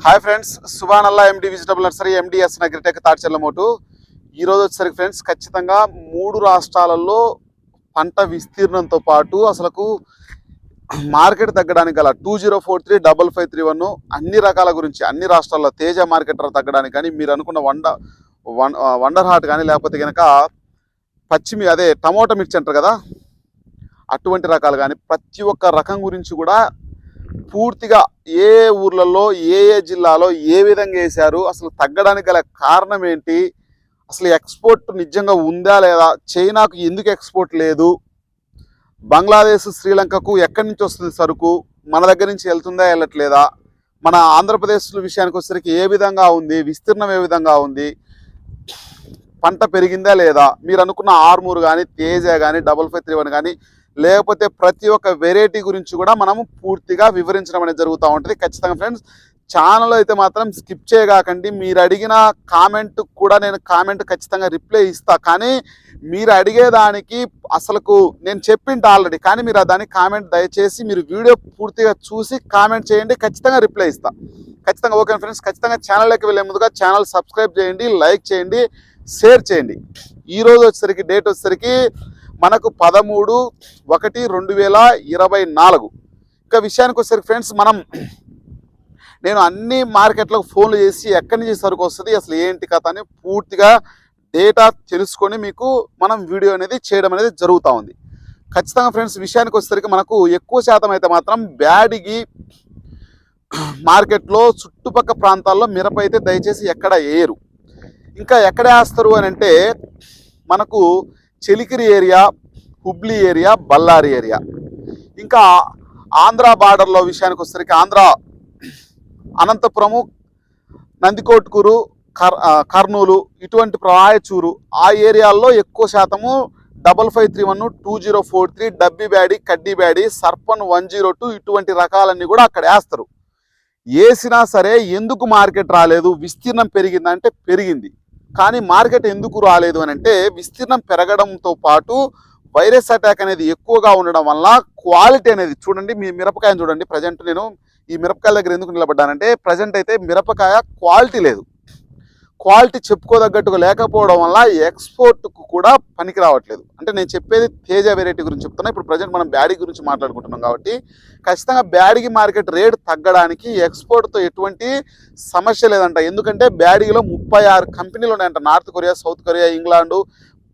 Hi friends సుబానల్లా MD vegetable nursery MDS agritech తాడ్చెల్ల మోటు ఈరోజు వచ్చేసరికి ఫ్రెండ్స్ ఖచ్చితంగా మూడు రాష్ట్రాలలో పంట విస్తీర్ణంతో పాటు అసలుకు మార్కెట్ తగ్గడానికి గల two zero four three double five three one అన్ని రకాల గురించి అన్ని రాష్ట్రాల్లో తేజ మార్కెట్ తగ్గడానికి కానీ మీరు అనుకున్న వండ వన్ వండర్ హార్ట్ కానీ లేకపోతే కనుక పచ్చిమి అదే టమోటా మిర్చి అంటారు కదా అటువంటి రకాలు కానీ ప్రతి ఒక్క రకం గురించి కూడా పూర్తిగా ఏ ఊర్లలో ఏ ఏ జిల్లాలో ఏ విధంగా వేశారు అసలు తగ్గడానికి గల కారణం ఏంటి అసలు ఎక్స్పోర్ట్ నిజంగా ఉందా లేదా చైనాకు ఎందుకు ఎక్స్పోర్ట్ లేదు బంగ్లాదేశ్ శ్రీలంకకు ఎక్కడి నుంచి వస్తుంది సరుకు మన దగ్గర నుంచి వెళ్తుందా వెళ్ళట్లేదా మన ఆంధ్రప్రదేశ్ విషయానికి వచ్చేసరికి ఏ విధంగా ఉంది విస్తీర్ణం ఏ విధంగా ఉంది పంట పెరిగిందా లేదా మీరు అనుకున్న ఆర్మూర్ కానీ తేజ కానీ డబల్ ఫైవ్ త్రీ వన్ కానీ లేకపోతే ప్రతి ఒక్క వెరైటీ గురించి కూడా మనము పూర్తిగా వివరించడం అనేది జరుగుతూ ఉంటుంది. ఖచ్చితంగా ఫ్రెండ్స్ ఛానల్ అయితే మాత్రం స్కిప్ చేయగాకండి. మీరు అడిగిన కామెంట్ కూడా నేను కామెంట్ ఖచ్చితంగా రిప్లై ఇస్తా. కానీ మీరు అడిగేదానికి అసలుకు నేను చెప్పింట ఆల్రెడీ. కానీ మీరు దాని కామెంట్ దయచేసి మీరు వీడియో పూర్తిగా చూసి కామెంట్ చేయండి. ఖచ్చితంగా రిప్లై ఇస్తా. ఖచ్చితంగా ఓకే ఫ్రెండ్స్ ఖచ్చితంగా ఛానల్లోకి వెళ్ళే ముందుగా ఛానల్ సబ్స్క్రైబ్ చేయండి లైక్ చేయండి షేర్ చేయండి. ఈరోజు వచ్చేసరికి డేట్ వచ్చేసరికి మనకు పదమూడు ఒకటి రెండు వేల ఇరవై నాలుగు. ఇంకా విషయానికి వచ్చేసరికి ఫ్రెండ్స్ మనం నేను అన్ని మార్కెట్లకు ఫోన్లు చేసి ఎక్కడి నుంచి సరుకు వస్తుంది అసలు ఏంటి కథ అని పూర్తిగా డేటా తెలుసుకొని మీకు మనం వీడియో అనేది చేయడం అనేది జరుగుతూ ఉంది. ఖచ్చితంగా ఫ్రెండ్స్ విషయానికి వచ్చేసరికి మనకు ఎక్కువ శాతం అయితే మాత్రం బ్యాడిగి మార్కెట్లో చుట్టుపక్క ప్రాంతాల్లో మిరప అయితే దయచేసి ఎక్కడ వేయరు ఇంకా ఎక్కడ వేస్తారు అని అంటే మనకు చెలికిరి area Hubli area Ballari area. ఇంకా ఆంధ్ర బార్డర్లో విషయానికి వచ్చేసరికి ఆంధ్ర అనంతపురము నందికోట్కూరు కర్ కర్నూలు ఇటువంటి రాయచూరు ఆ ఏరియాల్లో ఎక్కువ శాతము double five three one two zero four three Dabbi Byadgi Kaddi Byadgi Sarpan one zero two ఇటువంటి రకాలన్నీ కూడా అక్కడ వేస్తారు వేసినా సరే ఎందుకు మార్కెట్ రాలేదు? విస్తీర్ణం పెరిగిందంటే పెరిగింది. కానీ మార్కెట్ ఎందుకు రాలేదు అని అంటే విస్తీర్ణం పెరగడంతో పాటు వైరస్ అటాక్ అనేది ఎక్కువగా ఉండడం వల్ల క్వాలిటీ అనేది చూడండి మీ మిరపకాయని చూడండి. ప్రజెంట్ నేను ఈ మిరపకాయల దగ్గర ఎందుకు నిలబడ్డానంటే ప్రజెంట్ అయితే మిరపకాయ క్వాలిటీ లేదు. క్వాలిటీ చెప్పుకోదగ్గట్టుగా లేకపోవడం వల్ల ఎక్స్పోర్ట్కు కూడా పనికి రావట్లేదు. అంటే నేను చెప్పేది తేజ వెరైటీ గురించి చెప్తున్నా. ఇప్పుడు ప్రజెంట్ మనం బ్యాడీ గురించి మాట్లాడుకుంటున్నాం కాబట్టి ఖచ్చితంగా బ్యాడీకి మార్కెట్ రేట్ తగ్గడానికి ఎక్స్పోర్ట్తో ఎటువంటి సమస్య లేదంట. ఎందుకంటే బ్యాడీలో ముప్పై ఆరు కంపెనీలు ఉన్నాయంట. North Korea south Korea England.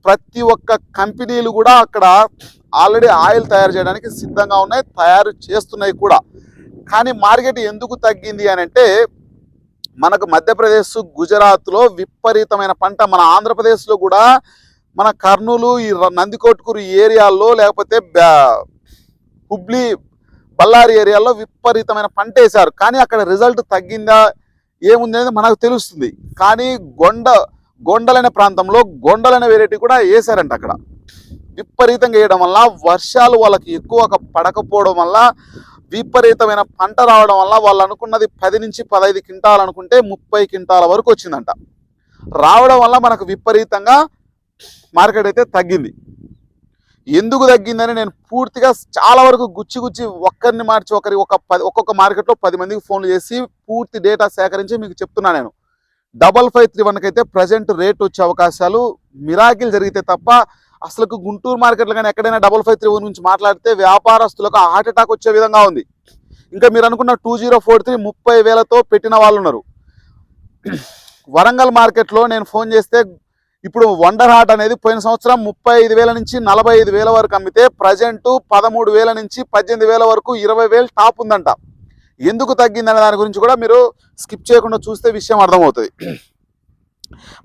ప్రతి ఒక్క కంపెనీలు కూడా అక్కడ ఆల్రెడీ ఆయిల్ తయారు చేయడానికి సిద్ధంగా ఉన్నాయి తయారు చేస్తున్నాయి కూడా. కానీ మార్కెట్ ఎందుకు తగ్గింది అని అంటే మనకు మధ్యప్రదేశ్ గుజరాత్లో విపరీతమైన పంట మన ఆంధ్రప్రదేశ్లో కూడా మన కర్నూలు ఈ నందికోట్కూరు ఏరియాల్లో లేకపోతే బ్యా- హుబ్లీ బళ్ళారి ఏరియాలో విపరీతమైన పంట వేశారు. కానీ అక్కడ రిజల్ట్ తగ్గిందా ఏముంది అనేది మనకు తెలుస్తుంది. కానీ గొండ గొండలనే ప్రాంతంలో గొండలనే వెరైటీ కూడా వేశారంట అక్కడ. విపరీతంగా వేయడం వల్ల వర్షాలు వాళ్ళకి ఎక్కువ పడకపోవడం వల్ల విపరీతమైన పంట రావడం వల్ల వాళ్ళు అనుకున్నది పది నుంచి పదహైదు క్వింటాలు అనుకుంటే ముప్పై క్వింటాల వరకు వచ్చిందంట. రావడం వల్ల మనకు విపరీతంగా మార్కెట్ అయితే తగ్గింది. ఎందుకు తగ్గిందని నేను పూర్తిగా చాలా వరకు గుచ్చి గుచ్చి ఒక్కరిని మార్చి ఒకరి ఒక పది ఒక్కొక్క మార్కెట్లో పది మందికి ఫోన్లు చేసి పూర్తి డేటా సేకరించి మీకు చెప్తున్నా నేను. డబల్ ఫైవ్ త్రీ వన్కి అయితే ప్రజెంట్ రేట్ వచ్చే అవకాశాలు మిరాకిల్ జరిగితే తప్ప అసలు గుంటూరు మార్కెట్లో కానీ ఎక్కడైనా డబల్ ఫైవ్ త్రీ వన్ నుంచి మాట్లాడితే వ్యాపారస్తులకు హార్ట్ అటాక్ వచ్చే విధంగా ఉంది. ఇంకా మీరు అనుకున్న టూ జీరో ఫోర్ త్రీ ముప్పై వేలతో పెట్టిన వాళ్ళు ఉన్నారు. వరంగల్ మార్కెట్లో నేను ఫోన్ చేస్తే ఇప్పుడు వండర్ హార్ట్ అనేది పోయిన సంవత్సరం ముప్పై ఐదు వేల నుంచి నలభై ఐదు వేల వరకు అమ్మితే ప్రజెంట్ పదమూడు వేల నుంచి పద్దెనిమిది వేల వరకు ఇరవై వేలు టాప్ ఉందంట. ఎందుకు తగ్గిందనే దాని గురించి కూడా మీరు స్కిప్ చేయకుండా చూస్తే విషయం అర్థమవుతుంది.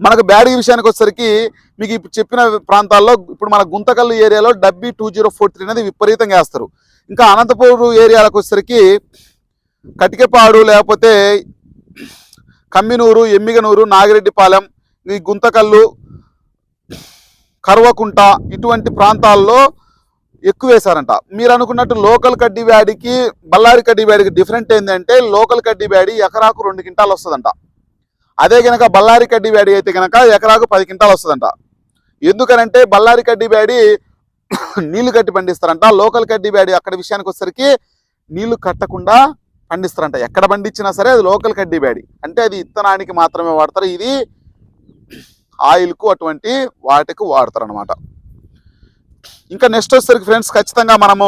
మనకు బ్యాడీ విషయానికి వచ్చేసరికి మీకు ఇప్పుడు చెప్పిన ప్రాంతాల్లో ఇప్పుడు మన గుంతకల్లు ఏరియాలో డబ్బీ టూ జీరో ఫోర్ త్రీ అనేది విపరీతంగా వేస్తారు. ఇంకా అనంతపూర్ ఏరియాలకు వచ్చేసరికి కటికపాడు లేకపోతే కమ్మినూరు ఎమ్మిగనూరు నాగిరెడ్డిపాలెం ఈ గుంతకల్లు కర్వకుంట ఇటువంటి ప్రాంతాల్లో ఎక్కువ వేశారంట. మీరు అనుకున్నట్టు లోకల్ కడ్డీ బ్యాడీకి బళ్ళారి కడ్డీ బ్యాడీకి డిఫరెంట్ ఏంటంటే లోకల్ కడ్డీ బ్యాడీ ఎకరాకు రెండు క్వింటాలు వస్తుందంట. అదే గనక బళ్ళారి కడ్డి బ్యాడి అయితే గనక ఎకరాకు పది క్వింటాలు వస్తుందంట. ఎందుకనంటే బళ్ళారి కడ్డీ బ్యాడి నీళ్ళు కట్టి పండిస్తారంట. లోకల్ కడ్డి బ్యాడి అక్కడ విషయానికి వచ్చేసరికి నీళ్ళు కట్టకుండా పండిస్తారంట. ఎక్కడ పండించినా సరే అది లోకల్ కడ్డీ బ్యాడి. అంటే అది ఇత్తనానికి మాత్రమే వాడతారు. ఇది ఆయిల్కు అటువంటి వాటికి వాడతారు అనమాట ఇంకా నెక్స్ట్ వచ్చేసరికి ఫ్రెండ్స్ ఖచ్చితంగా మనము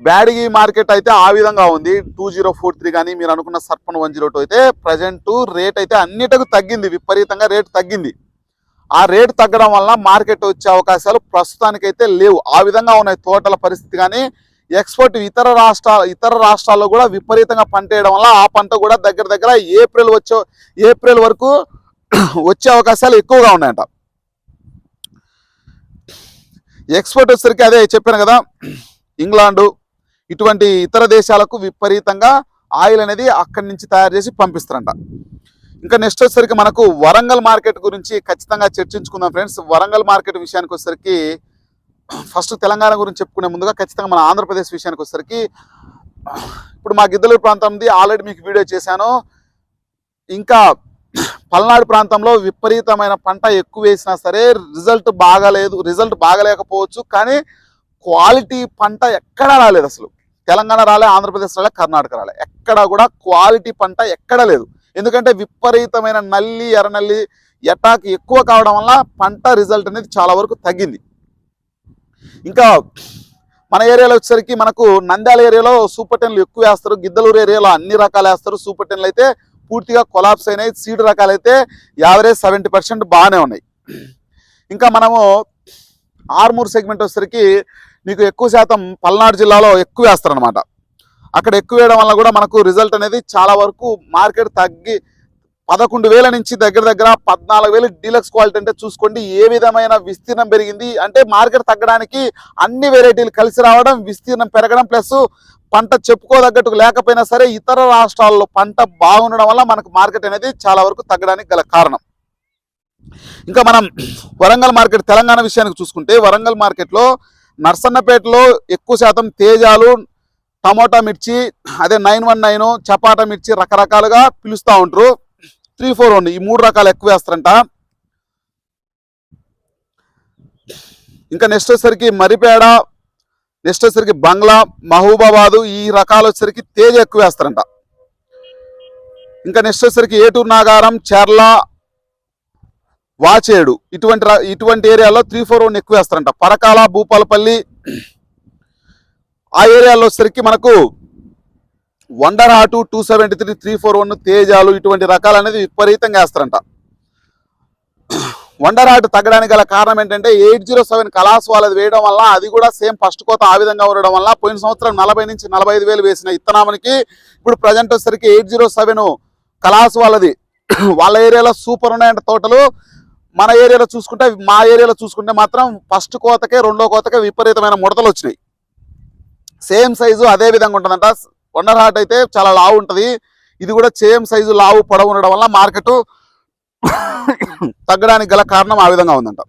బ్యాడిగి మార్కెట్ అయితే ఆ విధంగా ఉంది. టూ జీరో ఫోర్ త్రీ కానీ మీరు అనుకున్న సర్పన్ వన్ జీరో టూ అయితే ప్రజెంట్ రేట్ అయితే అన్నిటికీ తగ్గింది. విపరీతంగా రేటు తగ్గింది. ఆ రేటు తగ్గడం వల్ల మార్కెట్ వచ్చే అవకాశాలు ప్రస్తుతానికైతే లేవు. ఆ విధంగా ఉన్నాయి తోటల పరిస్థితి కానీ ఎక్స్పోర్ట్ ఇతర రాష్ట్రాల ఇతర రాష్ట్రాల్లో కూడా విపరీతంగా పంట వేయడం వల్ల ఆ పంట కూడా దగ్గర దగ్గర ఏప్రిల్ వచ్చే ఏప్రిల్ వరకు వచ్చే అవకాశాలు ఎక్కువగా ఉన్నాయంట. ఎక్స్పోర్ట్ వచ్చేసరికి అదే చెప్పాను కదా ఇంగ్లాండు ఇటువంటి ఇతర దేశాలకు విపరీతంగా ఆయిల్ అనేది అక్కడి నుంచి తయారు చేసి పంపిస్తారంట. ఇంకా నెక్స్ట్ వచ్చేసరికి మనకు వరంగల్ మార్కెట్ గురించి ఖచ్చితంగా చర్చించుకుందాం ఫ్రెండ్స్. వరంగల్ మార్కెట్ విషయానికి వచ్చేసరికి ఫస్ట్ తెలంగాణ గురించి చెప్పుకునే ముందుగా ఖచ్చితంగా మన ఆంధ్రప్రదేశ్ విషయానికి వచ్చేసరికి ఇప్పుడు మా గిద్దలూరు ప్రాంతంది ఆల్రెడీ మీకు వీడియో చేశాను. ఇంకా పల్నాడు ప్రాంతంలో విపరీతమైన పంట ఎక్కువ వేసినా సరే రిజల్ట్ బాగాలేదు రిజల్ట్ బాగలేకపోవచ్చు. కానీ క్వాలిటీ పంట ఎక్కడా రాలేదు అసలు. తెలంగాణ రాలే ఆంధ్రప్రదేశ్ రాలే కర్ణాటక రాలే. ఎక్కడ కూడా క్వాలిటీ పంట ఎక్కడ లేదు. ఎందుకంటే విపరీతమైన నల్లి ఎర్రనల్లి ఎటాక్ ఎక్కువ కావడం వల్ల పంట రిజల్ట్ అనేది చాలా వరకు తగ్గింది. ఇంకా మన ఏరియాలో వచ్చేసరికి మనకు నంద్యాల ఏరియాలో సూపర్ టెన్లు ఎక్కువ వేస్తారు. గిద్దలూరు ఏరియాలో అన్ని రకాలు వేస్తారు. సూపర్ టెన్లు అయితే పూర్తిగా కొలాప్స్ అయినాయి. సీడ్ రకాలు అయితే యావరేజ్ సెవెంటీ పర్సెంట్ బాగానే ఉన్నాయి. ఇంకా మనము ఆర్మూర్ సెగ్మెంట్ వచ్చేసరికి మీకు ఎక్కువ శాతం పల్నాడు జిల్లాలో ఎక్కువ వేస్తారనమాట అక్కడ ఎక్కువ వేయడం వల్ల కూడా మనకు రిజల్ట్ అనేది చాలా వరకు మార్కెట్ తగ్గి పదకొండు వేల నుంచి దగ్గర దగ్గర పద్నాలుగు వేలు డీలక్స్ క్వాలిటీ అంటే చూసుకోండి ఏ విధమైన విస్తీర్ణం పెరిగింది అంటే మార్కెట్ తగ్గడానికి అన్ని వెరైటీలు కలిసి రావడం విస్తీర్ణం పెరగడం ప్లస్ పంట చెప్పుకోదగ్గట్టుకు లేకపోయినా సరే ఇతర రాష్ట్రాల్లో పంట బాగుండడం వల్ల మనకు మార్కెట్ అనేది చాలా వరకు తగ్గడానికి గల కారణం. ఇంకా మనం వరంగల్ మార్కెట్ తెలంగాణ విషయానికి చూసుకుంటే వరంగల్ మార్కెట్లో నర్సన్నపేటలో ఎక్కువ శాతం తేజాలు టమోటా మిర్చి అదే నైన్ వన్ నైన్ చపాటా మిర్చి రకరకాలుగా పిలుస్తూ ఉంటారు త్రీ ఫోర్ వన్ ఈ మూడు రకాలు ఎక్కువ వేస్తారంట. ఇంకా నెక్స్ట్ వచ్చేసరికి మరిపేడ నెక్స్ట్ వచ్చేసరికి బంగ్లా మహబూబాబాదు ఈ రకాలు వచ్చేసరికి తేజ ఎక్కువ వేస్తారంట. ఇంకా నెక్స్ట్ వచ్చేసరికి ఏటూరు నాగారం చెర్ల వాచేడు. ఇటువంటి ఇటువంటి ఏరియాలో త్రీ ఫోర్ వన్ ఎక్కువ వేస్తారంట. పరకాల భూపాలపల్లి ఆ ఏరియాలో వచ్చేసరికి మనకు wonder hot two seventy three three four one తేజాలు ఇటువంటి రకాలు అనేది విపరీతంగా వేస్తారంట. వండర్ ఆటు తగ్గడానికి గల కారణం ఏంటంటే ఎయిట్ జీరో సెవెన్ కలాస్ వాళ్ళది వేయడం వల్ల అది కూడా సేమ్ ఫస్ట్ కోత ఆ విధంగా ఉండడం వల్ల పోయిన సంవత్సరం నలభై నుంచి నలభై ఐదు వేలు వేసిన ఇత్తనామనికి ఇప్పుడు ప్రజెంట్ వచ్చేసరికి ఎయిట్ జీరో సెవెన్ కలాస్ వాళ్ళది వాళ్ళ ఏరియాలో సూపర్ ఉన్నాయంట తోటలు. మన ఏరియాలో చూసుకుంటే మా ఏరియాలో చూసుకుంటే మాత్రం ఫస్ట్ కోతకే రెండో కోతకే విపరీతమైన ముడతలు వచ్చినాయి. సేమ్ సైజు అదే విధంగా ఉంటుందంట. వండర్ హార్ట్ అయితే చాలా లావు ఉంటుంది. ఇది కూడా సేమ్ సైజు లావు పొడవు ఉండడం వల్ల మార్కెట్ తగ్గడానికి గల కారణం ఆ విధంగా ఉందంట.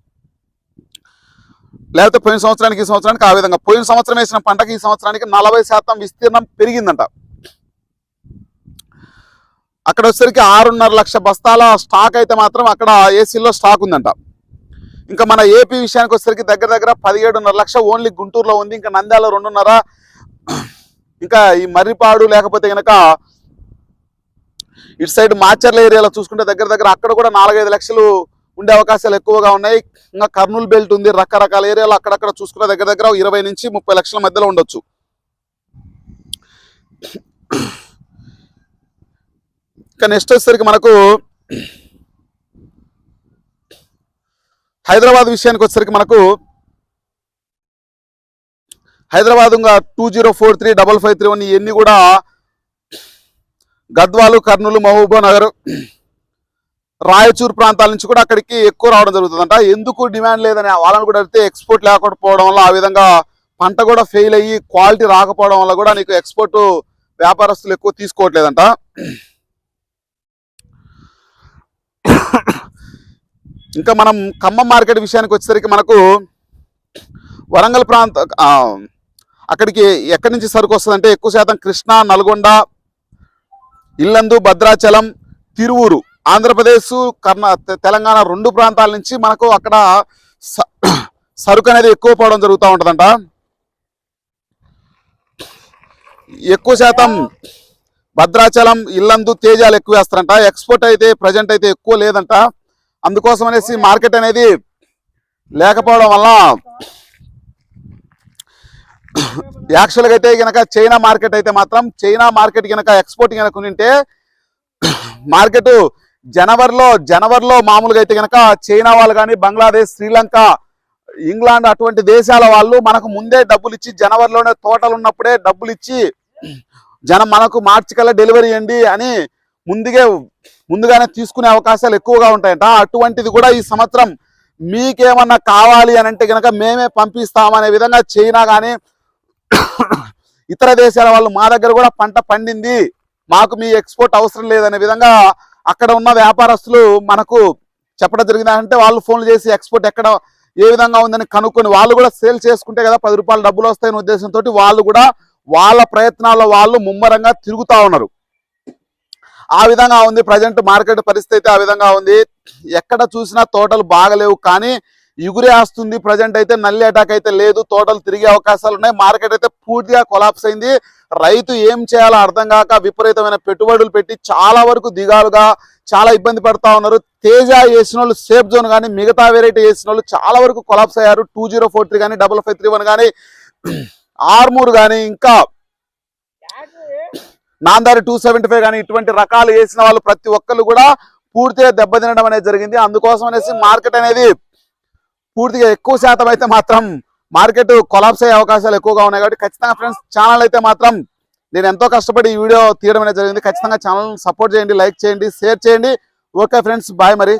లేకపోతే పోయిన సంవత్సరానికి ఈ సంవత్సరానికి ఆ విధంగా. పోయిన సంవత్సరం వేసిన పంటకి ఈ సంవత్సరానికి నలభై శాతం విస్తీర్ణం పెరిగిందంట. అక్కడ వచ్చేసరికి ఆరున్నర లక్ష బస్తాల స్టాక్ అయితే మాత్రం అక్కడ ఏసీలో స్టాక్ ఉందంట. ఇంకా మన ఏపీ విషయానికి వచ్చేసరికి దగ్గర దగ్గర పదిహేడున్నర లక్ష ఓన్లీ గుంటూరులో ఉంది. ఇంకా నంద్యాల రెండున్నర. ఇంకా ఈ మర్రిపాడు లేకపోతే కనుక ఇటు సైడ్ మాచర్ల ఏరియాలో చూసుకుంటే దగ్గర దగ్గర అక్కడ కూడా నాలుగైదు లక్షలు ఉండే అవకాశాలు ఎక్కువగా ఉన్నాయి. ఇంకా కర్నూలు బెల్ట్ ఉంది. రకరకాల ఏరియాలో అక్కడక్కడ చూసుకునే దగ్గర దగ్గర ఇరవై నుంచి ముప్పై లక్షల మధ్యలో ఉండొచ్చు. ఇంకా నెక్స్ట్ వచ్చేసరికి మనకు హైదరాబాద్ విషయానికి వచ్చేసరికి మనకు హైదరాబాద్ ఇంకా two zero four three double five three one ఇవన్నీ కూడా గద్వాలు కర్నూలు మహబూబా నగర్ రాయచూరు ప్రాంతాల నుంచి కూడా అక్కడికి ఎక్కువ రావడం జరుగుతుందంట. ఎందుకు డిమాండ్ లేదని వాళ్ళని కూడా అడిగితే ఎక్స్పోర్ట్ లేకపోవడం వల్ల ఆ విధంగా పంట కూడా ఫెయిల్ అయ్యి క్వాలిటీ రాకపోవడం వల్ల కూడా నీకు ఎక్స్పోర్ట్ వ్యాపారస్తులు ఎక్కువ తీసుకోవట్లేదంట. ఇంకా మనం ఖమ్మం మార్కెట్ విషయానికి వచ్చేసరికి మనకు వరంగల్ ప్రాంత అక్కడికి ఎక్కడి నుంచి సరుకు వస్తుందంటే ఎక్కువ శాతం కృష్ణా నల్గొండ ఇల్లందు భద్రాచలం తిరువూరు ఆంధ్రప్రదేశ్ కర్ణా తెలంగాణ రెండు ప్రాంతాల నుంచి మనకు అక్కడ స- సరుకు అనేది ఎక్కువ పోవడం జరుగుతూ ఉంటుందంట. ఎక్కువ శాతం భద్రాచలం ఇల్లందు తేజాలు ఎక్కువ వేస్తారంట. ఎక్స్పోర్ట్ అయితే ప్రజెంట్ అయితే ఎక్కువ లేదంట. అందుకోసం అనేసి మార్కెట్ అనేది లేకపోవడం వల్ల యాక్చువల్గా అయితే గనక చైనా మార్కెట్ అయితే మాత్రం చైనా మార్కెట్ కనుక ఎక్స్పోర్ట్ కనుక ఉంటే మార్కెట్ జనవరిలో జనవరిలో మామూలుగా అయితే గనక చైనా వాళ్ళు కానీ బంగ్లాదేశ్ శ్రీలంక ఇంగ్లాండ్ అటువంటి దేశాల వాళ్ళు మనకు ముందే డబ్బులు ఇచ్చి జనవరిలోనే తోటలు ఉన్నప్పుడే డబ్బులు ఇచ్చి జనం మనకు మార్చి కల్లా డెలివరీ ఇవ్వండి అని ముందుగే ముందుగానే తీసుకునే అవకాశాలు ఎక్కువగా ఉంటాయంట. అటువంటిది కూడా ఈ సంవత్సరం మీకేమన్నా కావాలి అని అంటే కనుక మేమే పంపిస్తామనే విధంగా చైనా కానీ ఇతర దేశాల వాళ్ళు మా దగ్గర కూడా పంట పండింది. మాకు మీ ఎక్స్పోర్ట్ అవసరం లేదనే విధంగా అక్కడ ఉన్న వ్యాపారస్తులు మనకు చెప్పడం జరిగిందంటే వాళ్ళు ఫోన్లు చేసి ఎక్స్పోర్ట్ ఎక్కడ ఏ విధంగా ఉందని కనుక్కొని వాళ్ళు కూడా సేల్ చేసుకుంటే కదా పది రూపాయలు డబ్బులు వస్తాయనే ఉద్దేశంతో వాళ్ళు కూడా వాళ్ళ ప్రయత్నాల్లో వాళ్ళు ముమ్మరంగా తిరుగుతూ ఉన్నారు. ఆ విధంగా ఉంది. ప్రజెంట్ మార్కెట్ పరిస్థితి ఆ విధంగా ఉంది. ఎక్కడ చూసినా తోటలు బాగలేవు. కానీ ఎగురేస్తుంది ప్రజెంట్ అయితే నల్లి అటాక్ అయితే లేదు. తోటలు తిరిగే అవకాశాలు ఉన్నాయి. మార్కెట్ అయితే పూర్తిగా కొలాప్స్ అయింది. రైతు ఏం చేయాలో అర్థం కాక విపరీతమైన పెట్టుబడులు పెట్టి చాలా వరకు దిగాలుగా చాలా ఇబ్బంది పడతా ఉన్నారు. తేజ వేసిన వాళ్ళు సేఫ్ జోన్ కానీ మిగతా వెరైటీ వేసిన వాళ్ళు చాలా వరకు కొలాప్స్ అయ్యారు. టూ జీరో ఫోర్ త్రీ కానీ డబల్ ఫైవ్ త్రీ వన్ కానీ ఆర్మూర్ కానీ ఇంకా నాందారి టూ సెవెంటీ ఫైవ్ కానీ ఇటువంటి రకాలు వేసిన వాళ్ళు ప్రతి ఒక్కరు కూడా పూర్తిగా దెబ్బతినడం అనేది జరిగింది. అందుకోసం అనేసి మార్కెట్ అనేది పూర్తిగా ఎక్కువ శాతం అయితే మాత్రం మార్కెట్ కొలాప్స్ అయ్యే అవకాశాలు ఎక్కువగా ఉన్నాయి కాబట్టి ఖచ్చితంగా ఫ్రెండ్స్ ఛానల్ అయితే మాత్రం నేను ఎంతో కష్టపడి ఈ వీడియో తీయడం అనేది జరిగింది. ఖచ్చితంగా ఛానల్ సపోర్ట్ చేయండి లైక్ చేయండి షేర్ చేయండి. ఓకే ఫ్రెండ్స్ బాయ్ మరి.